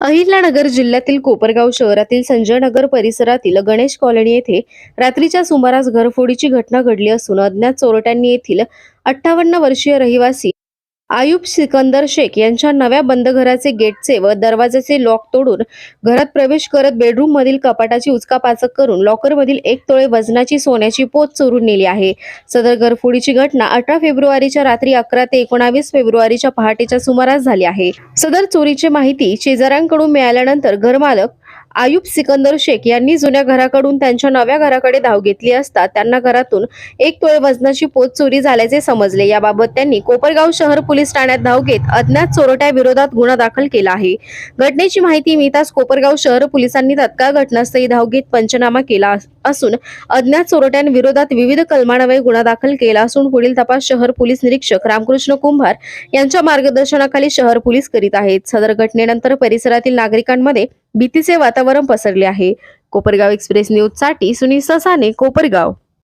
अहिल्यानगर जिल्ह्यातील कोपरगाव शहरातील संजय नगर परिसरातील गणेश कॉलनी येथे रात्रीच्या सुमारास घरफोडीची घटना घडली असून अज्ञात चोरट्यांनी येथील अठ्ठावन्न वर्षीय रहिवासी आयुब सिकंदर शेख यांच्या नव्या बंद घराचे गेटचे व दरवाजाचे लॉक तोडून घरात प्रवेश करत बेडरूम मधील कपाटाची उचकापाचक करून लॉकर मधील एक तोळे वजनाची सोन्याची पोत चोरून नेली आहे. सदर घरफोडीची घटना अठरा फेब्रुवारीच्या रात्री अकरा ते एकोणावीस फेब्रुवारीच्या पहाटेच्या सुमारास झाली आहे. सदर चोरीची माहिती शेजाऱ्यांकडून मिळाल्यानंतर घरमालक आयुब सिकंदर शेख यांनी जुन्या घराकडून त्यांच्या नव्या घराकडे धाव घेतली असता त्यांना घरातून एक तोळे वजनाची पोत चोरी झाल्याचे समजले. याबाबत त्यांनी कोपरगाव शहर पोलीस पोलीस ठाण्यात धाव घेत अज्ञात चोरट्या विरोधात गुन्हा दाखल केला आहे. घटनेची माहिती मिळताच कोपरगाव शहर पोलिसांनी तत्काळ घटनास्थळी धाव घेत पंचनामा केला असून अज्ञात चोरट्यांविरोधात विविध कलमान्वये गुन्हा दाखल केला असून पुढील तपास शहर पोलीस निरीक्षक रामकृष्ण कुंभार यांच्या मार्गदर्शनाखाली शहर पोलीस करीत आहेत. सदर घटनेनंतर परिसरातील नागरिकांमध्ये भीतीचे वातावरण पसरले आहे. कोपरगाव एक्सप्रेस न्यूजसाठी सुनील ससाने कोपरगाव.